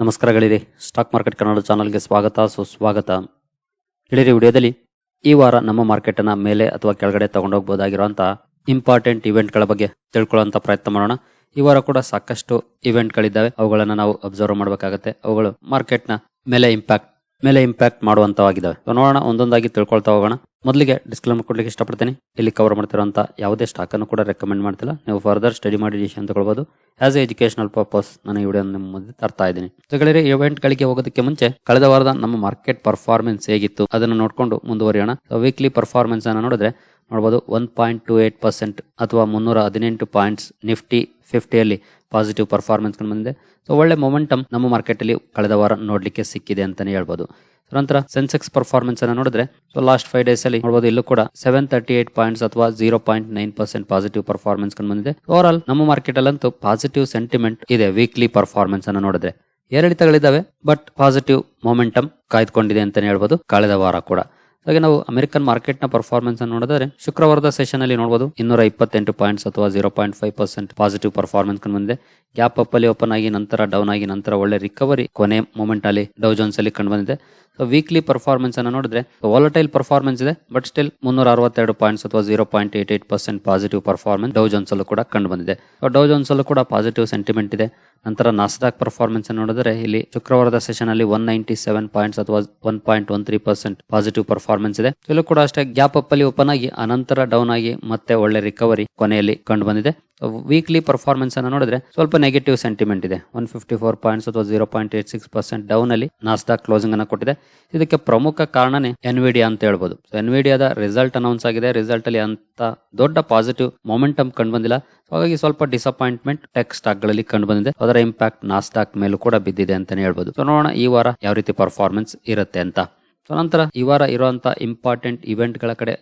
ನಮಸ್ಕಾರಗಳಿರಿ. Stock market Kannada ಚಾನಲ್ಗೆ ಸ್ವಾಗತ, ಸುಸ್ವಾಗತ. ಹೇಳಿರಿ ವಿಡಿಯೋದಲ್ಲಿ ಈ ವಾರ ನಮ್ಮ ಮಾರ್ಕೆಟ್ ಅನ್ನ ಮೇಲೆ ಅಥವಾ ಕೆಳಗಡೆ ತಗೊಂಡೋಗ್ಬೋದಾಗಿರುವಂತಹ ಇಂಪಾರ್ಟೆಂಟ್ ಇವೆಂಟ್ಗಳ ಬಗ್ಗೆ ತಿಳ್ಕೊಳ್ಳುವಂತ ಪ್ರಯತ್ನ ಮಾಡೋಣ. ಈ ವಾರ ಕೂಡ ಸಾಕಷ್ಟು ಇವೆಂಟ್ಗಳಿದ್ದಾವೆ. ಅವುಗಳನ್ನು ನಾವು ಅಬ್ಸರ್ವ್ ಮಾಡಬೇಕಾಗತ್ತೆ. ಅವುಗಳು ಮಾರ್ಕೆಟ್ನ ಮೇಲೆ ಇಂಪ್ಯಾಕ್ಟ್ ಮೇಲೆ ಇಂಪ್ಯಾಕ್ಟ್ ಮಾಡುವಂತವಾಗಿದ್ದಾವೆ ನೋಡೋಣ, ಒಂದೊಂದಾಗಿ ತಿಳ್ಕೊಳ್ತಾ ಹೋಗೋಣ. ಮೊದಲಿಗೆ ಡಿಸ್ಕ್ಲೇಮರ್ ಕೊಡಲಿಕ್ಕೆ ಇಷ್ಟಪಡ್ತೀನಿ. ಇಲ್ಲಿ ಕವರ್ ಮಾಡ್ತಿರೋ ಯಾವುದೇ ಸ್ಟಾಕ್ ಅನ್ನು ಕೂಡ ರೆಕಮೆಂಡ್ ಮಾಡ್ತಿಲ್ಲ. ನೀವು ಫರ್ದರ್ ಸ್ಟಡಿ ಮಾಡಿ ಡಿಸಿಷನ್ ತಗೊಳ್ಬಹುದು ಆಸ್ ಎ ಎಜುಕೇಶನಲ್ ಪರ್ಪಸ್ ನಾನು ಈ ವಿಡಿಯೋ ನಿಮ್ಮ ಮುಂದೆ ತರ್ತಾ ಇದ್ದೀನಿ. ಜೊತೆಗೆ ಇವೆಂಟ್ ಗಳಿಗೆ ಹೋಗೋದಕ್ಕೆ ಮುಂಚೆ ಕಳೆದ ವಾರದ ನಮ್ಮ ಮಾರ್ಕೆಟ್ ಪರ್ಫಾರ್ಮೆನ್ಸ್ ಹೇಗಿತ್ತು ಅದನ್ನು ನೋಡ್ಕೊಂಡು ಮುಂದುವರಿಯೋಣ. ವೀಕ್ಲಿ ಪರ್ಫಾರ್ಮೆನ್ಸ್ ಅನ್ನು ನೋಡಿದ್ರೆ ನೋಡಬಹುದು one point two eight percent ಅಥವಾ ಮುನ್ನೂರ ಹದಿನೆಂಟು ಪಾಯಿಂಟ್ಸ್ ನಿಫ್ಟಿ ಫಿಫ್ಟಿಯಲ್ಲಿ ಪಾಸಿಟಿವ್ ಪರ್ಫಾರ್ಮೆನ್ಸ್ ಬಂದಿದೆ. ಸೊ ಒಳ್ಳೆ ಮೊಮೆಂಟಮ್ ನಮ್ಮ ಮಾರ್ಕೆಟ್ ಅಲ್ಲಿ ಕಳೆದ ವಾರ ನೋಡಲಿಕ್ಕೆ ಸಿಕ್ಕಿದೆ ಅಂತಾನೆ ಹೇಳ್ಬೋದು. ನಂತರ ಸೆನ್ಸೆಕ್ಸ್ ಪರ್ಫಾರ್ಮೆನ್ಸ್ ಅನ್ನು ನೋಡಿದ್ರೆ ಸೊ ಲಾಸ್ಟ್ ಫೈವ್ ಡೇಸ್ ಅಲ್ಲಿ ನೋಡಬಹುದು ಇಲ್ಲೂ ಕೂಡ ಸೆವೆನ್ ತರ್ಟಿ ಏಟ್ ಪಾಯಿಂಟ್ಸ್ ಅಥವಾ zero point nine percent positive performance ಕಂಡು ಬಂದಿದೆ. ಓವರ್ ಆಲ್ ನಮ್ಮ ಮಾರ್ಕೆಟ್ ಅಲ್ಲಂತೂ ಪಾಸಿಟಿವ್ ಸೆಂಟಿಮೆಂಟ್ ಇದೆ ವೀಕ್ಲಿ ಪರ್ಫಾರ್ಮೆನ್ಸ್ ಅನ್ನು ನೋಡಿದ್ರೆ. ಏರಿಳಿತಗಳಿದ್ದಾವೆ ಬಟ್ ಪಾಸಿಟಿವ್ ಮೊಮೆಂಟಮ್ ಕಾಯ್ದುಕೊಂಡಿದೆ ಅಂತಾನೆ ಹೇಳ್ಬೋದು, ಕಳೆದ ವಾರ ಕೂಡ. ಹಾಗೆ ನಾವು ಅಮೆರಿಕನ್ ಮಾರ್ಕೆಟ್ನ ಪರ್ಫಾರ್ಮೆನ್ಸ್ ಅನ್ನು ನೋಡಿದ್ರೆ ಶುಕ್ರವಾರದ ಸೆಷನ್ ಅಲ್ಲಿ ನೋಡಬಹುದು ಇನ್ನೂರ ಇಪ್ಪತ್ತೆಂಟು ಪಾಯಿಂಟ್ಸ್ ಅಥವಾ zero point five percent positive performance ಬಂದಿದೆ. ಗ್ಯಾಪ್ ಅಪ್ ಅಲ್ಲಿ ಓಪನ್ ಆಗಿ ನಂತರ ಡೌನ್ ಆಗಿ ನಂತರ ಒಳ್ಳೆ ರಿಕವರಿ ಕೊನೆ ಮೂಮೆಂಟ್ ಅಲ್ಲಿ ಡೌ ಜೋನ್ಸ್ ಅಲ್ಲಿ ಕಂಡು ಬಂದಿದೆ. ಸೊ ವೀಕ್ಲಿ ಪರ್ಫಾರ್ಮೆನ್ಸ್ ಅನ್ನು ನೋಡಿದ್ರೆ ವಾಲಟೈಲ್ ಪರ್ಫಾರ್ಮೆನ್ಸ್ ಇದೆ ಬಟ್ ಸ್ಟಿಲ್ ಮುನ್ನೂರ ಅರವತ್ತೆರಡು ಪಾಯಿಂಟ್ಸ್ ಅಥವಾ zero point eight eight percent positive performance Dow Jones ಅಲ್ಲೂ ಕೂಡ ಕಂಡು ಬಂದಿದೆ. ಡೌ ಜೋನ್ಸ್ ಅಲ್ಲೂ ಕೂಡ ಪಾಸಿಟಿವ್ ಸೆಂಟಿಮೆಂಟ್ ಇದೆ. ನಂತರ ನಾಸ್ಡಾಕ್ ಪರ್ಫಾರ್ಮೆನ್ಸ್ ಅನ್ನು ನೋಡಿದ್ರೆ, ಇಲ್ಲಿ ಶುಕ್ರವಾರದ ಸೆಷನ್ ಅಲ್ಲಿ ಒನ್ ನೈಂಟಿ ಸೆವೆನ್ ಪಾಯಿಂಟ್ಸ್ ಅಥವಾ one point one three percent positive performance ಇದೆ. ಇಲ್ಲೂ ಕೂಡ ಅಷ್ಟೇ ಗ್ಯಾಪ್ ಅಪ್ ಅಲ್ಲಿ ಓಪನ್ ಆಗಿ, ಅನಂತರ ಡೌನ್ ಆಗಿ ಮತ್ತೆ ಒಳ್ಳೆ ರಿಕವರಿ ಕೊನೆಯಲ್ಲಿ ಕಂಡು ಬಂದಿದೆ. ವೀಕ್ಲಿ ಪರ್ಫಾರ್ಮೆನ್ಸ್ ಅನ್ನು ನೋಡಿದ್ರೆ, ಸ್ವಲ್ಪ ನೆಗೆಟಿವ್ ಸೆಂಟಿಮೆಂಟ್ ಇದೆ. ಒನ್ ಫಿಫ್ಟಿ ಫೋರ್ ಪಾಯಿಂಟ್ಸ್ ಅಥವಾ zero point eight six percent down ಅಲ್ಲಿ ನಾಸ್ಟಾಕ್ ಕ್ಲೋಸಿಂಗ್ ಅನ್ನು ಕೊಟ್ಟಿದೆ. ಇದಕ್ಕೆ ಪ್ರಮುಖ ಕಾರಣನೇ ಎನ್ವಿಡಿಯಾ ಅಂತ ಹೇಳ್ಬೋದು. ಎನ್ವಿಡಿಯಾದ ರಿಸಲ್ಟ್ ಅನೌನ್ಸ್ ಆಗಿದೆ. ರಿಸಲ್ಟ್ ಅಲ್ಲಿ ಅಂತ ದೊಡ್ಡ ಪಾಸಿಟಿವ್ ಮೊಮೆಂಟಮ್ ಕಂಡು ಬಂದಿಲ್ಲ. ಹಾಗಾಗಿ ಸ್ವಲ್ಪ ಡಿಸಪಾಯಿಂಟ್ಮೆಂಟ್ ಟೆಕ್ ಸ್ಟಾಕ್ಗಳಲ್ಲಿ ಕಂಡು ಬಂದಿದೆ. ಅದರ ಇಂಪ್ಯಾಕ್ಟ್ ನಾಸ್ಟಾಕ್ ಮೇಲೂ ಕೂಡ ಬಿದ್ದಿದೆ ಅಂತಾನೆ ಹೇಳ್ಬೋದು. ಸೊ ನೋಡೋಣ ಈ ವಾರ ಯಾವ ರೀತಿ ಪರ್ಫಾರ್ಮೆನ್ಸ್ ಇರುತ್ತೆ ಅಂತ. ಸೊ ನಂತರ ಈ ವಾರ ಇರುವಂತ ಇಂಪಾರ್ಟೆಂಟ್ ಇವೆಂಟ್ಗಳ ಕಡೆ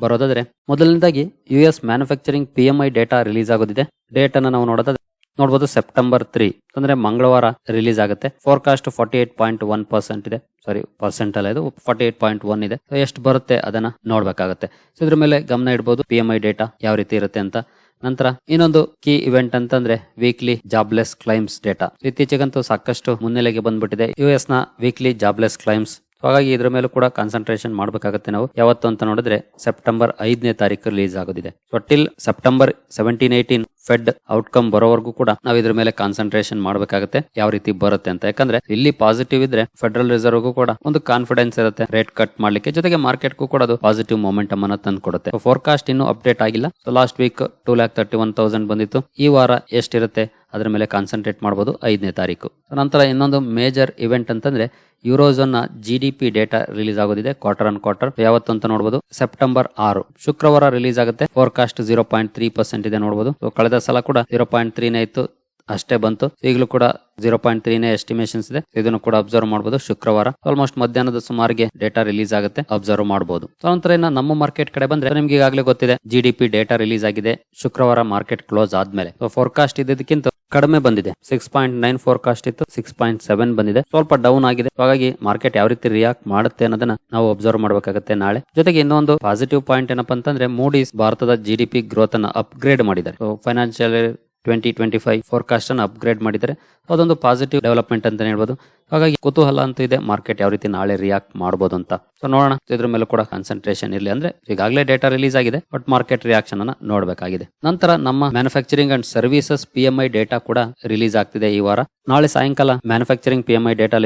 ಬರೋದಾದ್ರೆ, ಮೊದಲನೇದಾಗಿ U S manufacturing P M I data release ಆಗೋದಿದೆ. ಡೇಟಾನ ಅನ್ನ ನಾವು ನೋಡೋದಾದ್ರೆ ನೋಡಬಹುದು ಸೆಪ್ಟೆಂಬರ್ ತ್ರೀ ಅಂದ್ರೆ ಮಂಗಳವಾರ ರಿಲೀಸ್ ಆಗುತ್ತೆ. Forecast forty eight point one percent ಇದೆ. ಸಾರಿ ಪರ್ಸೆಂಟ್ ಅಲ್ಲ ಇದು. ಫಾರ್ಟಿ ಏಟ್ ಪಾಯಿಂಟ್ ಒನ್ ಇದೆ ಎಷ್ಟು ಬರುತ್ತೆ ಅದನ್ನ ನೋಡ್ಬೇಕಾಗುತ್ತೆ. ಸೊ ಇದ್ರ ಮೇಲೆ ಗಮನ ಇಡಬಹುದು ಪಿ ಎಂ ಐ ಡೇಟಾ ಯಾವ ರೀತಿ ಇರುತ್ತೆ ಅಂತ. ನಂತರ ಇನ್ನೊಂದು ಕೀ ಇವೆಂಟ್ ಅಂತಂದ್ರೆ ವೀಕ್ಲಿ ಜಾಬ್ಲೆಸ್ ಕ್ಲೈಮ್ಸ್ ಡೇಟಾ ಇತ್ತೀಚೆಗಂತೂ ಸಾಕಷ್ಟು ಮುನ್ನೆಲೆಗೆ ಬಂದ್ಬಿಟ್ಟಿದೆ. ಯು ಎಸ್ನ ವೀಕ್ಲಿ ಜಾಬ್ಲೆಸ್ ಕ್ಲೈಮ್ಸ್ ಹಾಗಾಗಿ ಇದ್ರ ಮೇಲೂ ಕೂಡ ಕಾನ್ಸಂಟ್ರೇಷನ್ ಮಾಡಬೇಕಾಗುತ್ತೆ ನಾವು. ಯಾವತ್ತು ಅಂತ ನೋಡಿದ್ರೆ ಸೆಪ್ಟೆಂಬರ್ ಐದನೇ ತಾರೀಕು release ಆಗೋದಿದೆ. So till September seventeen eighteen Fed outcome ಬರೋವರೆಗೂ ಕೂಡ ನಾವು ಇದ್ರ ಮೇಲೆ ಕಾನ್ಸಂಟ್ರೇಷನ್ ಮಾಡಬೇಕಾಗುತ್ತೆ, ಯಾವ ರೀತಿ ಬರುತ್ತೆ ಅಂತ. ಯಾಕಂದ್ರೆ ಇಲ್ಲಿ ಪಾಸಿಟಿವ್ ಇದ್ರೆ ಫೆಡರಲ್ ರಿಸರ್ವ್ ಕೂಡ ಒಂದು ಕಾನ್ಫಿಡೆನ್ಸ್ ಇರುತ್ತೆ ರೇಟ್ ಕಟ್ ಮಾಡ್ಲಿಕ್ಕೆ. ಜೊತೆಗೆ ಮಾರ್ಕೆಟ್ಗೂ ಕೂಡ ಅದು ಪಾಸಿಟಿವ್ ಮೊಮೆಂಟಮ್ ಅನ್ನ ತಂದು ಕೊಡುತ್ತೆ. ಫೋರ್ಕಾಸ್ಟ್ ಇನ್ನೂ ಅಪ್ಡೇಟ್ ಆಗಿಲ್ಲ. So last week two lakh thirty one thousand ಬಂದಿತ್ತು. ಈ ವಾರ ಎಷ್ಟಿರುತ್ತೆ? ಅದರ ಮೇಲೆ ಕಾನ್ಸಂಟ್ರೇಟ್ ಮಾಡಬಹುದು ಐದನೇ ತಾರೀಕು. ನಂತರ ಇನ್ನೊಂದು ಮೇಜರ್ ಇವೆಂಟ್ ಅಂತಂದ್ರೆ ಯುರೋಝೋನ್ನ ಜಿ ಡೇಟಾ ರಿಲೀಸ್ ಆಗೋದಿದೆ ಕ್ವಾರ್ಟರ್ ಆನ್ ಕ್ವಾರ್ಟರ್ ಯಾವತ್ತು ಅಂತ ನೋಡಬಹುದು ಸೆಪ್ಟೆಂಬರ್ ಆರು. ಶುಕ್ರವಾರ ರಿಲೀಸ್ ಆಗುತ್ತೆ forecast zero point three percent ಇದೆ ನೋಡಬಹುದು ಸೊ ಸಲ ಕೂಡ ಜೀರೋ ಪಾಯಿಂಟ್ ತ್ರೀನೇ ಇತ್ತು. ಅಷ್ಟೇ ಬಂತು. ಈಗಲೂ ಕೂಡ ಜೀರೋ ಪಾಯಿಂಟ್ ತ್ರೀನೇ ಎಸ್ಟಿಮೇಷನ್ಸ್ ಇದೆ. ಇದನ್ನು ಕೂಡ ಅಬ್ಸರ್ವ್ ಮಾಡಬಹುದು ಶುಕ್ರವಾರ ಆಲ್ಮೋಸ್ಟ್ ಮಧ್ಯಾಹ್ನದ ಸುಮಾರಿಗೆ ಡೇಟಾ ರಿಲೀಸ್ ಆಗುತ್ತೆ. ಅಬ್ಸರ್ವ್ ಮಾಡಬಹುದು ನಂತರ ಇನ್ನ ನಮ್ಮ ಮಾರ್ಕೆಟ್ ಕಡೆ ಬಂದ್ರೆ ನಿಮ್ಗೆ ಈಗಾಗಲೇ ಗೊತ್ತಿದೆ G D P data release ಆಗಿದೆ. ಶುಕ್ರವಾರ ಮಾರ್ಕೆಟ್ ಕ್ಲೋಸ್ ಆದ್ಮೇಲೆ. ಫೋರ್ಕಾಸ್ಟ್ ಇದ್ದಕ್ಕಿಂತ ಕಡಿಮೆ ಬಂದಿದೆ. ಸಿಕ್ಸ್ ಪಾಯಿಂಟ್ ನೈನ್ ಫೋರ್ಕಾಸ್ಟ್ ಇತ್ತು. ಸಿಕ್ಸ್ ಪಾಯಿಂಟ್ ಸೆವೆನ್ ಬಂದಿದೆ. ಸ್ವಲ್ಪ ಡೌನ್ ಆಗಿದೆ. ಹಾಗಾಗಿ ಮಾರ್ಕೆಟ್ ಯಾವ ರೀತಿ ರಿಯಾಕ್ಟ್ ಮಾಡುತ್ತೆ ಅನ್ನೋದನ್ನ ನಾವು ಅಬ್ಸರ್ವ್ ಮಾಡಬೇಕಾಗುತ್ತೆ ನಾಳೆ. ಜೊತೆಗೆ ಇನ್ನೊಂದು ಪಾಸಿಟಿವ್ ಪಾಯಿಂಟ್ ಏನಪ್ಪಾ ಅಂತಂದ್ರೆ ಮೂಡೀಸ್ ಭಾರತದ ಜಿಡಿಪಿ ಗ್ರೋತ್ ಅನ್ನ ಅಪ್ಗ್ರೇಡ್ ಮಾಡಿದ್ದಾರೆ. Financial twenty twenty five forecast ಅನ್ನು ಅಪ್ಗ್ರೇಡ್ ಮಾಡಿದ್ದಾರೆ ಅದೊಂದು ಪಾಸಿಟಿವ್ ಡೆವಲಪ್ಮೆಂಟ್ ಅಂತಲೇ ಹೇಳ್ಬೋದು. ಹಾಗಾಗಿ ಕುತೂಹಲ ಅಂತೂ ಇದೆ. ಮಾರ್ಕೆಟ್ ಯಾವ ರೀತಿ ನಾಳೆ ರಿಯಾಕ್ಟ್ ಮಾಡಬಹುದು ಅಂತ. ಸೊ ನೋಡೋಣ. ಇದ್ರ ಮೇಲೆ ಕೂಡ ಕಾನ್ಸಂಟ್ರೇಷನ್ ಇರಲಿ ಅಂದ್ರೆ ಈಗಾಗಲೇ ಡೇಟಾ ರಿಲೀಸ್ ಆಗಿದೆ ಬಟ್ ಮಾರ್ಕೆಟ್ ರಿಯಾಕ್ಷನ್ ಅನ್ನ ನೋಡಬೇಕಾಗಿದೆ. ನಂತರ ನಮ್ಮ manufacturing and services P M I data ಕೂಡ ರಿಲೀಸ್ ಆಗ್ತಿದೆ ಈ ವಾರ. ನಾಳೆ ಸಾಯಂಕಾಲ manufacturing P M I data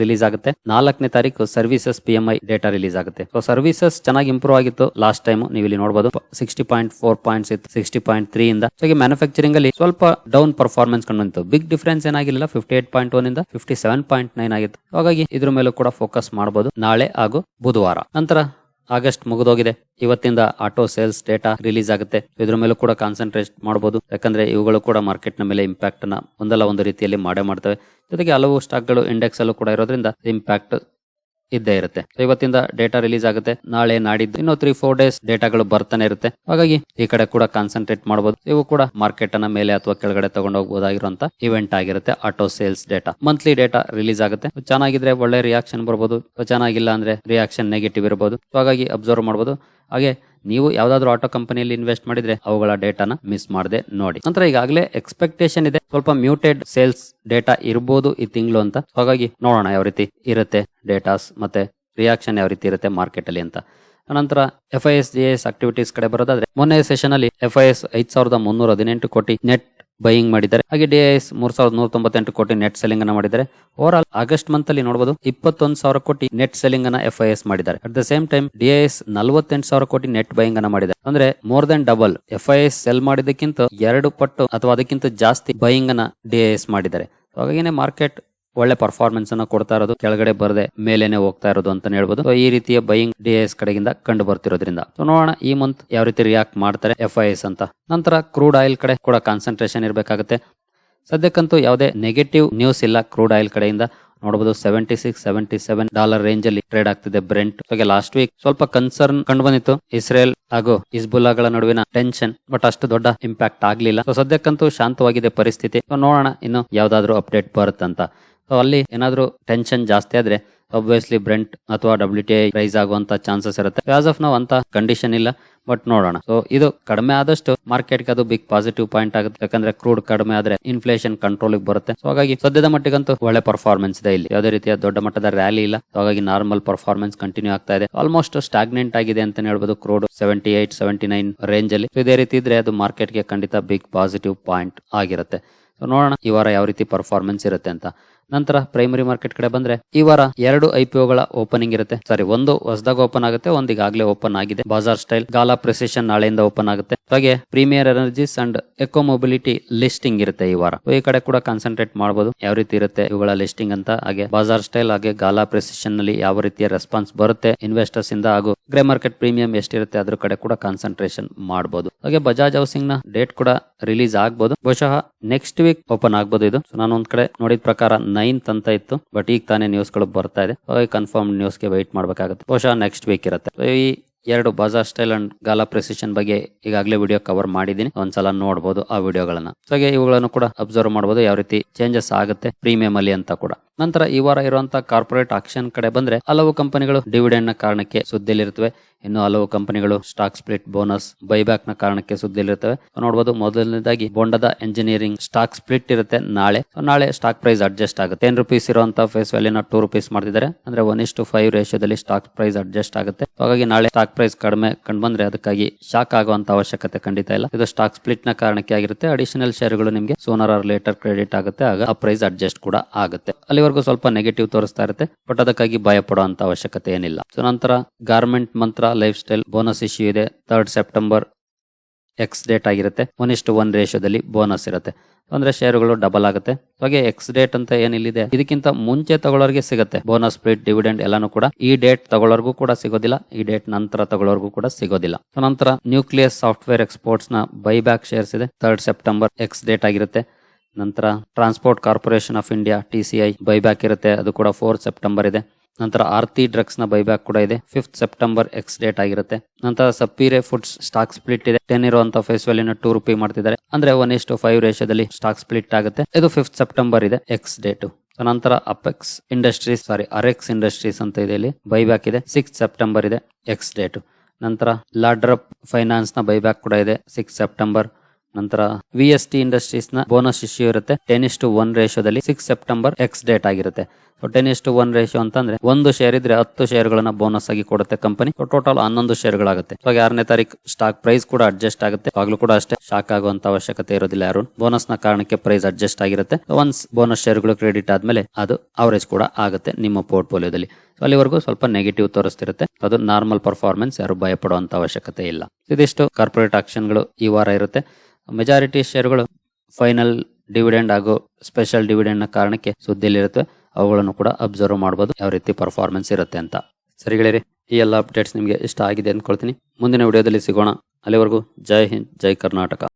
release ಆಗುತ್ತೆ. ನಾಲ್ಕನೇ ತಾರೀಕು services P M I data release ಆಗುತ್ತೆ. ಸೊ ಸರ್ವಿಸಸ್ ಚೆನ್ನಾಗಿ ಇಂಪ್ರೂವ್ ಆಗಿತ್ತು ಲಾಸ್ಟ್ ಟೈಮ್ ನೀವು ಇಲ್ಲಿ ನೋಡಬಹುದು ಸಿಕ್ಸ್ಟಿ ಪಾಯಿಂಟ್ ಫೋರ್ ಪಾಯಿಂಟ್ಸ್ ಇತ್ತು. ಸಿಕ್ಸ್ಟಿ ಪಾಯಿಂಟ್ ತ್ರೀ ಇಂದ. ಹಾಗೆ ಮ್ಯಾನುಫ್ಯಾಕ್ಚರಿಂಗ್ ಅಲ್ಲಿ ಸ್ವಲ್ಪ ಡೌನ್ ಪರ್ಫಾರ್ಮೆನ್ಸ್ ಕಂಡು ಬಿಗ್ ಡಿಫರೆನ್ಸ್ ಏನಾಗಿಲ್ಲ ಫಿಫ್ಟಿ ಏಟ್ ಪಾಯಿಂಟ್ ಒನ್ ಇಂದ ಫಿಫ್ಟಿ ಸೆವೆನ್ ಪಾಯಿಂಟ್ ನೈನ್ ಆಗಿತ್ತು. ಹಾಗಾಗಿ ಇದ್ರ ಮೇಲೂ ಕೂಡ ಫೋಕಸ್ ಮಾಡಬಹುದು ನಾಳೆ ಹಾಗೂ ಬುಧವಾರ. ನಂತರ ಆಗಸ್ಟ್ ಮುಗಿದೋಗಿದೆ. ಇವತ್ತಿಂದ ಆಟೋ ಸೇಲ್ಸ್ ಡೇಟಾ ರಿಲೀಸ್ ಆಗುತ್ತೆ. ಇದ್ರ ಮೇಲೂ ಕೂಡ ಕಾನ್ಸಂಟ್ರೇಟ್ ಮಾಡಬಹುದು ಯಾಕಂದ್ರೆ ಇವುಗಳು ಕೂಡ ಮಾರ್ಕೆಟ್ನ ಮೇಲೆ ಇಂಪ್ಯಾಕ್ಟ್ನ ಒಂದಲ್ಲ ಒಂದು ರೀತಿಯಲ್ಲಿ ಮಾಡೇ ಮಾಡ್ತವೆ. ಜೊತೆಗೆ ಹಲವು ಸ್ಟಾಕ್ಗಳು ಇಂಡೆಕ್ಸ್ ಅಲ್ಲೂ ಕೂಡ ಇರೋದ್ರಿಂದ ಇಂಪ್ಯಾಕ್ಟ್ ಇದ್ದೇ ಇರುತ್ತೆ. ಇವತ್ತಿಂದ ಡೇಟಾ ರಿಲೀಸ್ ಆಗುತ್ತೆ. ನಾಳೆ ನಾಡಿದ್ದು ಇನ್ನೂ ತ್ರೀ ಫೋರ್ ಡೇಸ್ ಡೇಟಾಗಳು ಬರ್ತಾನೆ ಇರುತ್ತೆ. ಹಾಗಾಗಿ ಈ ಕಡೆ ಕೂಡ ಕಾನ್ಸಂಟ್ರೇಟ್ ಮಾಡಬಹುದು ಇವು ಕೂಡ ಮಾರ್ಕೆಟ್ ಅನ್ನ ಮೇಲೆ ಅಥವಾ ಕೆಳಗಡೆ ತಗೊಂಡು ಹೋಗಬಹುದಾಗಿರುವಂತ ಇವೆಂಟ್ ಆಗಿರುತ್ತೆ auto sales data monthly data release ಆಗುತ್ತೆ. ಚೆನ್ನಾಗಿದ್ರೆ ಒಳ್ಳೆ ರಿಯಾಕ್ಷನ್ ಬರ್ಬೋದು. ಚೆನ್ನಾಗಿಲ್ಲ ಅಂದ್ರೆ ರಿಯಾಕ್ಷನ್ ನೆಗೆಟಿವ್ ಇರಬಹುದು ಹಾಗಾಗಿ ಅಬ್ಸರ್ವ್ ಮಾಡಬಹುದು ಹಾಗೆ ನೀವು ಯಾವ್ದಾದ್ರು ಆಟೋ ಕಂಪನಿಯಲ್ಲಿ ಇನ್ವೆಸ್ಟ್ ಮಾಡಿದ್ರೆ ಅವುಗಳ ಡೇಟಾನ ಮಿಸ್ ಮಾಡದೆ ನೋಡಿ. ನಂತರ ಈಗಾಗಲೇ ಎಕ್ಸ್ಪೆಕ್ಟೇಷನ್ ಇದೆ. ಸ್ವಲ್ಪ ಮ್ಯೂಟೆಡ್ ಸೇಲ್ಸ್ ಡೇಟಾ ಇರಬಹುದು ಈ ತಿಂಗಳು ಅಂತ. ಹಾಗಾಗಿ ನೋಡೋಣ ಯಾವ ರೀತಿ ಇರುತ್ತೆ ಡೇಟಾಸ್ ಮತ್ತೆ ರಿಯಾಕ್ಷನ್ ಯಾವ ರೀತಿ ಇರುತ್ತೆ ಮಾರ್ಕೆಟ್ ಅಲ್ಲಿ ಅಂತ. ನಂತರ F I S G S activities ಕಡೆ ಬರೋದಾದ್ರೆ ಮೊನ್ನೆ ಸೆಷನ್ ಅಲ್ಲಿ ಎಫ್ ಐ ಎಸ್ ಐದ್ ಸಾವಿರದ ಮುನ್ನೂರ ಹದಿನೆಂಟು ಕೋಟಿ ನೆಟ್ ಬೈಯಿಂಗ್ ಮಾಡಿದ್ದಾರೆ. ಹಾಗೆ ಡಿ ಎಸ್ ಮೂರ್ ಸಾವಿರದ ನೂರ ತೊಂಬತ್ತೆಂಟು ಕೋಟಿ ನೆಟ್ ಸೆಲ್ಲಿಂಗ್ ಅನ್ನ ಮಾಡಿದ್ದಾರೆ. ಓವರ್ ಆಲ್ ಆಗಸ್ಟ್ ಮಂತ್ ಅಲ್ಲಿ ನೋಡಬಹುದು ಇಪ್ಪತ್ತೊಂದು ಸಾವಿರ ಕೋಟಿ ನೆಟ್ ಸೆಲ್ಲಿಂಗ್ ಅನ್ನ ಎಫ್ ಐ ಎಸ್ ಮಾಡಿದ್ದಾರೆ. At the same time D S ನಲವತ್ತೆಂಟು ಸಾವಿರ ಕೋಟಿ ನೆಟ್ ಬೈಯಿಂಗ್ ಅನ್ನ ಮಾಡಿದ್ದಾರೆ. ಅಂದ್ರೆ more than double F I S sell ಮಾಡಿದಕ್ಕಿಂತ ಎರಡು ಪಟ್ಟು ಅಥವಾ ಅದಕ್ಕಿಂತ ಜಾಸ್ತಿ ಬೈಯಿಂಗ್ ಅನ್ನ ಡಿ ಎಸ್ ಮಾಡಿದ್ದಾರೆ. ಹಾಗಾಗಿನೇ ಮಾರ್ಕೆಟ್ ಒಳ್ಳೆ ಪರ್ಫಾರ್ಮೆನ್ಸ್ ಅನ್ನ ಕೊಡ್ತಾ ಇರೋದು, ಕೆಳಗಡೆ ಬರದೆ ಮೇಲೇನೆ ಹೋಗ್ತಾ ಇರೋದು ಅಂತ ಹೇಳ್ಬೋದು. ಈ ರೀತಿಯ ಬೈಯಿಂಗ್ ಡಿ ಎಸ್ ಕಡೆಗಿಂದ ಕಂಡು ಬರ್ತಿರೋದ್ರಿಂದ. ನೋಡೋಣ ಈ ಮಂತ್ ಯಾವ ರೀತಿ ರಿಯಾಕ್ಟ್ ಮಾಡ್ತಾರೆ ಎಫ್ ಐ ಎಸ್ ಅಂತ. ನಂತರ ಕ್ರೂಡ್ ಆಯಿಲ್ ಕಡೆ ಕೂಡ ಕಾನ್ಸಂಟ್ರೇಷನ್ ಇರಬೇಕಾಗುತ್ತೆ. ಸದ್ಯಕ್ಕಂತೂ ಯಾವುದೇ ನೆಗೆಟಿವ್ ನ್ಯೂಸ್ ಇಲ್ಲ ಕ್ರೂಡ್ ಆಯಿಲ್ ಕಡೆಯಿಂದ. ನೋಡಬಹುದು seventy six seventy seven dollar range ಅಲ್ಲಿ ಟ್ರೇಡ್ ಆಗ್ತಿದೆ ಬ್ರೆಂಟ್ ಹಾಗೆ ಲಾಸ್ಟ್ ವೀಕ್ ಸ್ವಲ್ಪ ಕನ್ಸರ್ನ್ ಕಂಡು ಬಂದಿತ್ತು. ಇಸ್ರೇಲ್ ಹಾಗೂ ಇಸ್ಬುಲ್ಲಾಗಳ ನಡುವಿನ ಟೆನ್ಷನ್ ಬಟ್ ಅಷ್ಟು ದೊಡ್ಡ ಇಂಪ್ಯಾಕ್ಟ್ ಆಗ್ಲಿಲ್ಲ. ಸೊ ಸದ್ಯಕ್ಕಂತೂ ಶಾಂತವಾಗಿದೆ ಪರಿಸ್ಥಿತಿ. ನೋಡೋಣ ಇನ್ನು ಯಾವ್ದಾದ್ರು ಅಪ್ಡೇಟ್ ಬರುತ್ತಂತ. ಸೊ ಅಲ್ಲಿ ಏನಾದರೂ ಟೆನ್ಷನ್ ಜಾಸ್ತಿ ಆದ್ರೆ ಒಬ್ವಿಯಸ್ಲಿ ಬ್ರೆಂಟ್ ಅಥವಾ ಡಬ್ಲ್ಯೂ ಟಿ ಐ ರೈಸ್ ಆಗುವಂತ ಚಾನ್ಸಸ್ ಇರುತ್ತೆ. ಆಸ್ ಆಫ್ ನಾವು ಅಂತ ಕಂಡೀಷನ್ ಇಲ್ಲ ಬಟ್ ನೋಡೋಣ. ಸೊ ಇದು ಕಡಿಮೆ ಆದಷ್ಟು ಮಾರ್ಕೆಟ್ಗೆ ಅದು ಬಿಗ್ ಪಾಸಿಟಿವ್ ಪಾಯಿಂಟ್ ಆಗುತ್ತೆ. ಯಾಕಂದ್ರೆ ಕ್ರೂಡ್ ಕಡಿಮೆ ಆದ್ರೆ ಇನ್ಫ್ಲೇಷನ್ ಕಂಟ್ರೋಲ್ ಬರುತ್ತೆ. ಸೊ ಹಾಗಾಗಿ ಸದ್ಯದ ಮಟ್ಟಿಗಂತೂ ಒಳ್ಳೆ ಪರ್ಫಾರ್ಮೆನ್ಸ್ ಇದೆ ಇಲ್ಲಿ. ಯಾವುದೇ ರೀತಿಯ ದೊಡ್ಡ ಮಟ್ಟದ ರ್ಯಾಲಿ ಇಲ್ಲ. ಹಾಗಾಗಿ ನಾರ್ಮಲ್ ಪರ್ಫಾರ್ಮೆನ್ಸ್ ಕಂಟಿನ್ಯೂ ಆಗ್ತಾ ಇದೆ. ಆಲ್ಮೋಸ್ಟ್ ಸ್ಟಾಗ್ನೆಂಟ್ ಆಗಿದೆ ಅಂತ ಹೇಳ್ಬೋದು crude seventy eight seventy nine range ಅಲ್ಲಿ ಇದೇ ರೀತಿ ಇದ್ರೆ ಅದು ಮಾರ್ಕೆಟ್ಗೆ ಖಂಡಿತ ಬಿಗ್ ಪಾಸಿಟಿವ್ ಪಾಯಿಂಟ್ ಆಗಿರುತ್ತೆ. ಸೊ ನೋಡೋಣ ಈ ವಾರ ಯಾವ ರೀತಿ ಪರ್ಫಾರ್ಮೆನ್ಸ್ ಇರುತ್ತೆ ಅಂತ. ನಂತರ ಪ್ರೈಮರಿ ಮಾರ್ಕೆಟ್ ಕಡೆ ಬಂದ್ರೆ ಈ ವಾರ ಎರಡು ಐಪಿಒಗಳ ಓಪನಿಂಗ್ ಇರುತ್ತೆ. ಸಾರಿ ಒಂದು ಹೊಸದಾಗ ಓಪನ್ ಆಗುತ್ತೆ, ಒಂದು ಈಗಾಗಲೇ ಓಪನ್ ಆಗಿದೆ. ಬಾಜಾರ್ ಸ್ಟೈಲ್ ಗಾಲಾ ಪ್ರೆಸಿಷನ್ ನಾಳೆಯಿಂದ ಓಪನ್ ಆಗುತ್ತೆ. ಹಾಗೆ Premier Energies and Eco Mobility listing ಇರುತ್ತೆ ಈ ವಾರ. ಈ ಕಡೆ ಕೂಡ ಕಾನ್ಸಂಟ್ರೇಟ್ ಮಾಡಬಹುದು ಯಾವ ರೀತಿ ಇರುತ್ತೆ ಇವುಗಳ ಲಿಸ್ಟಿಂಗ್ ಅಂತ. ಹಾಗೆ ಬಾಜಾರ್ ಸ್ಟೈಲ್ ಹಾಗೆ ಗಾಲಾ ಪ್ರೆಸಿಷನ್ನಲ್ಲಿ ಯಾವ ರೀತಿಯ ರೆಸ್ಪಾನ್ಸ್ ಬರುತ್ತೆ ಇನ್ವೆಸ್ಟರ್ಸ್ ಇಂದ ಹಾಗೂ ಗ್ರೇ ಮಾರ್ಕೆಟ್ ಪ್ರೀಮಿಯಂ ಎಷ್ಟಿರುತ್ತೆ, ಅದ್ರ ಕಡೆ ಕೂಡ ಕಾನ್ಸಂಟ್ರೇಷನ್ ಮಾಡಬಹುದು ಹಾಗೆ ಬಜಾಜ್ ಹೌಸಿಂಗ್ನ ಡೇಟ್ ಕೂಡ ರಿಲೀಸ್ ಆಗ್ಬೋದು. ಬಹುಶಃ ನೆಕ್ಸ್ಟ್ ವೀಕ್ ಓಪನ್ ಆಗ್ಬೋದು ಇದು. ನಾನು ಒಂದ್ ಕಡೆ ನೋಡಿದ ಪ್ರಕಾರ ನೈನ್ತ್ ಅಂತ ಇತ್ತು. ಬಟ್ ಈಗ ತಾನೇ ನ್ಯೂಸ್ಗಳು ಬರ್ತಾ ಇದೆ. ಕನ್ಫರ್ಮ್ ನ್ಯೂಸ್ಗೆ ವೈಟ್ ಮಾಡ್ಬೇಕಾಗುತ್ತೆ. ಬಹುಶಃ ನೆಕ್ಸ್ಟ್ ವೀಕ್ ಇರುತ್ತೆ. ಈ ಎರಡು Baazar style and Gala precision ಬಗ್ಗೆ ಈಗಾಗಲೇ ವಿಡಿಯೋ ಕವರ್ ಮಾಡಿದೀನಿ ಒಂದ್ಸಲ ನೋಡಬಹುದು ಆ ವಿಡಿಯೋಗಳನ್ನ ಹಾಗೆ ಇವುಗಳನ್ನು ಕೂಡ ಅಬ್ಸರ್ವ್ ಮಾಡಬಹುದು ಯಾವ ರೀತಿ ಚೇಂಜಸ್ ಆಗುತ್ತೆ ಪ್ರೀಮಿಯಂ ಅಲ್ಲಿ ಅಂತ ಕೂಡ. ನಂತರ ಈ ವಾರ ಇರುವಂತಹ ಕಾರ್ಪೊರೇಟ್ ಆಕ್ಷನ್ ಕಡೆ ಬಂದ್ರೆ ಹಲವು ಕಂಪನಿಗಳು ಡಿವಿಡೆಂಡ್ನ ಕಾರಣಕ್ಕೆ ಸುದ್ದಿಲಿರುತ್ತವೆ ಇನ್ನು ಹಲವು ಕಂಪನಿಗಳು ಸ್ಟಾಕ್ ಸ್ಪ್ಲಿಟ್ ಬೋನಸ್ ಬೈಬ್ಯಾಕ್ನ ಕಾರಣಕ್ಕೆ ಸುದ್ದಿಲಿರುತ್ತವೆ ನೋಡಬಹುದು ಮೊದಲನೇದಾಗಿ ಬೊಂಡದ ಎಂಜಿನಿಯರಿಂಗ್ ಸ್ಟಾಕ್ ಸ್ಪ್ಲಿಟ್ ಇರುತ್ತೆ ನಾಳೆ. ನಾಳೆ ಸ್ಟಾಕ್ ಪ್ರೈಸ್ ಅಡ್ಜಸ್ಟ್ ಆಗುತ್ತೆ. ಟೆನ್ ರುಪೀಸ್ ಇರುವಂತಹ ಫೇಸ್ ವ್ಯಾಲ್ಯೂನ ಟೂ ರುಪೀಸ್ ಮಾಡಿದ್ದಾರೆ ಅಂದ್ರೆ ಒನ್ ಇಸ್ ಟು ಫೈವ್ ರೇಷಿಯೋದಲ್ಲಿ ಸ್ಟಾಕ್ ಪ್ರೈಸ್ ಅಡ್ಜಸ್ಟ್ ಆಗುತ್ತೆ. ಹಾಗಾಗಿ ನಾಳೆ ಸ್ಟಾಕ್ ಪ್ರೈಸ್ ಕಡಿಮೆ ಕಂಡು ಬಂದ್ರೆ ಅದಕ್ಕಾಗಿ ಶಾಕ್ ಆಗುವಂತ ಅವಶ್ಯಕತೆ ಖಂಡಿತ ಇಲ್ಲ. ಇದು ಸ್ಟಾಕ್ ಸ್ಪ್ಲಿಟ್ನ ಕಾರಣಕ್ಕೆ ಆಗಿರುತ್ತೆ. ಅಡಿಷನಲ್ ಶೇರ್ಗಳು ನಿಮಗೆ ಸೋನರ್ ಆರ್ ಲೇಟರ್ ಕ್ರೆಡಿಟ್ ಆಗುತ್ತೆ. ಆಗ ಆ ಪ್ರೈಸ್ ಅಡ್ಜಸ್ಟ್ ಕೂಡ ಆಗುತ್ತೆ. ಅಲ್ಲಿವರೆಗೂ ಸ್ವಲ್ಪ ನೆಗೆಟಿವ್ ತೋರಿಸ್ತಾ ಇರುತ್ತೆ. ಬಟ್ ಅದಕ್ಕಾಗಿ ಭಯ ಪಡುವಂತ ಅವಶ್ಯಕತೆ ಏನಿಲ್ಲ. ಸೊ ನಂತರ garment Mantra lifestyle bonus issue ಇದೆ. ಥರ್ಡ್ ಸೆಪ್ಟೆಂಬರ್ ಎಕ್ಸ್ ಡೇಟ್ ಆಗಿರುತ್ತೆ. ಒನ್ ಇಷ್ಟು ಒನ್ ರೇಷಿಯೋದಲ್ಲಿ ಬೋನಸ್ ಇರುತ್ತೆ. ಅಂದ್ರೆ ಶೇರುಗಳು ಡಬಲ್ ಆಗುತ್ತೆ. ಹಾಗೆ ಎಕ್ಸ್ ಡೇಟ್ ಅಂತ ಏನಿಲ್ಲಿದೆ ಇದಕ್ಕಿಂತ ಮುಂಚೆ ತಗೊಳ್ಳೋರಿಗೆ ಸಿಗುತ್ತೆ. ಬೋನಸ್ ಸ್ಪ್ಲಿಟ್ ಡಿವಿಡೆಂಡ್ ಎಲ್ಲಾನು ಕೂಡ ಈ ಡೇಟ್ ತಗೊಳ್ಳೋರ್ಗೂ ಕೂಡ ಸಿಗೋದಿಲ್ಲ. ಈ ಡೇಟ್ ನಂತರ ತಗೊಳ್ಳೋರ್ಗೂ ಕೂಡ ಸಿಗೋದಿಲ್ಲ. ನಂತರ ನ್ಯೂಕ್ಲಿಯಸ್ ಸಾಫ್ಟ್ವೇರ್ ಎಕ್ಸ್ಪೋರ್ಟ್ಸ್ನ ಬೈಬ್ಯಾಕ್ ಶೇರ್ಸ್ ಇದೆ. ಥರ್ಡ್ ಸೆಪ್ಟೆಂಬರ್ ಎಕ್ಸ್ ಡೇಟ್ ಆಗಿರುತ್ತೆ. ನಂತರ Transport Corporation of India T C I buyback ಇರುತ್ತೆ. ಅದು ಕೂಡ ಫೋರ್ ಸೆಪ್ಟೆಂಬರ್ ಇದೆ. ನಂತರ ಆರ್ತಿ ಡ್ರಗ್ಸ್ನ ಬೈಬ್ಯಾಕ್ ಕೂಡ ಇದೆ. ಫಿಫ್ತ್ ಸೆಪ್ಟೆಂಬರ್ ಎಕ್ಸ್ ಡೇಟ್ ಆಗಿರುತ್ತೆ. ನಂತರ ಸಪ್ಪೀರೆ ಫುಡ್ಸ್ ಸ್ಟಾಕ್ ಸ್ಪ್ಲಿಟ್ ಇದೆ. ಟೆನ್ ಇರುವಂತ ಫೇಸ್ ವ್ಯಾಲ್ಯೂನ ಟೂ ರುಪಿ ಮಾಡ್ತಿದ್ದಾರೆ. ಅಂದ್ರೆ ಒನ್ ಇಷ್ಟು ಫೈವ್ ರೇಷಿಯೋದಲ್ಲಿ ಸ್ಟಾಕ್ ಸ್ಪ್ಲಿಟ್ ಆಗುತ್ತೆ. ಇದು ಫಿಫ್ತ್ ಸೆಪ್ಟೆಂಬರ್ ಇದೆ ಎಕ್ಸ್ ಡೇಟ್ ನಂತರ Apex Industries sorry Arex Industries ಅಂತ ಇದೆ ಇಲ್ಲಿ. ಬೈಬ್ಯಾಕ್ ಇದೆ. ಸಿಕ್ಸ್ ಸೆಪ್ಟೆಂಬರ್ ಇದೆ ಎಕ್ಸ್ ಡೇಟ್ ನಂತರ ಲಾಡ್ರಪ್ ಫೈನಾನ್ಸ್ನ ಬೈಬ್ಯಾಕ್ ಕೂಡ ಇದೆ ಸಿಕ್ಸ್ ಸೆಪ್ಟೆಂಬರ್ ನಂತರ ವಿ ಎಸ್ ಟಿ ಇಂಡಸ್ಟ್ರೀಸ್ನ ಬೋನಸ್ ಇಶ್ಯೂ ಇರುತ್ತೆ. ಟೆನ್ ಇಸ್ ಟು ಒನ್ ರೇಷಿಯೋದಲ್ಲಿ ಸಿಕ್ಸ್ ಸೆಪ್ಟೆಂಬರ್ ಎಕ್ಸ್ ಡೇಟ್ ಆಗಿರುತ್ತೆ. Ten is to one ratio ಅಂತಂದ್ರೆ ಒಂದು ಶೇರ್ ಇದ್ರೆ ಹತ್ತು ಶೇರ್ಗಳನ್ನ ಬೋನಸ್ ಆಗಿ ಕೊಡುತ್ತೆ ಕಂಪನಿ ಟೋಟಲ್ ಹನ್ನೊಂದು ಶೇರ್ಗಳಾಗುತ್ತೆ ಇವಾಗ ಆರನೇ ತಾರೀಕು ಸ್ಟಾಕ್ ಪ್ರೈಸ್ ಕೂಡ ಅಡ್ಜಸ್ಟ್ ಆಗುತ್ತೆ. ಆಗ್ಲೂ ಕೂಡ ಅಷ್ಟೇ ಶಾಕ್ ಆಗುವಂತ ಅವಶ್ಯಕತೆ ಇರೋದಿಲ್ಲ ಯಾರು. ಬೋನಸ್ನ ಕಾರಣಕ್ಕೆ ಪ್ರೈಸ್ ಅಡ್ಜಸ್ಟ್ ಆಗಿರುತ್ತೆ. ಒನ್ಸ್ ಬೋನಸ್ ಶೇರ್ಗಳು ಕ್ರೆಡಿಟ್ ಆದ್ಮೇಲೆ ಅದು ಅವರೇಜ್ ಕೂಡ ಆಗುತ್ತೆ ನಿಮ್ಮ ಪೋರ್ಟ್ಫೋಲಿಯೋದಲ್ಲಿ ಸೊ ಅಲ್ಲಿವರೆಗೂ ಸ್ವಲ್ಪ ನೆಗೆಟಿವ್ ತೋರಿಸ್ತಿರುತ್ತೆ. ಅದು ನಾರ್ಮಲ್ ಪರ್ಫಾರ್ಮೆನ್ಸ್ ಯಾರು ಭಯಪಡುವಂತ ಅವಶ್ಯಕತೆ ಇಲ್ಲ. ಇದಿಷ್ಟು ಕಾರ್ಪೊರೇಟ್ ಆಕ್ಷನ್ಗಳು ಈ ವಾರ ಇರುತ್ತೆ. ಮೆಜಾರಿಟಿ ಶೇರ್ಗಳು ಫೈನಲ್ ಡಿವಿಡೆಂಡ್ ಹಾಗೂ ಸ್ಪೆಷಲ್ ಡಿವಿಡೆಂಡ್ನ ಕಾರಣಕ್ಕೆ ಸುದ್ದಿಯಲ್ಲಿರುತ್ತೆ. ಅವುಗಳನ್ನು ಕೂಡ ಅಬ್ಸರ್ವ್ ಮಾಡಬಹುದು ಯಾವ ರೀತಿ ಪರ್ಫಾರ್ಮೆನ್ಸ್ ಇರುತ್ತೆ ಅಂತ. ಸರಿಗಳಿರಿ ಈ ಎಲ್ಲ ಅಪ್ಡೇಟ್ಸ್ ನಿಮಗೆ ಇಷ್ಟ ಆಗಿದೆ ಅಂದ್ಕೊಳ್ತೀನಿ. ಮುಂದಿನ ವಿಡಿಯೋದಲ್ಲಿ ಸಿಗೋಣ. ಅಲ್ಲಿವರೆಗೂ ಜೈ ಹಿಂದ್, ಜೈ ಕರ್ನಾಟಕ.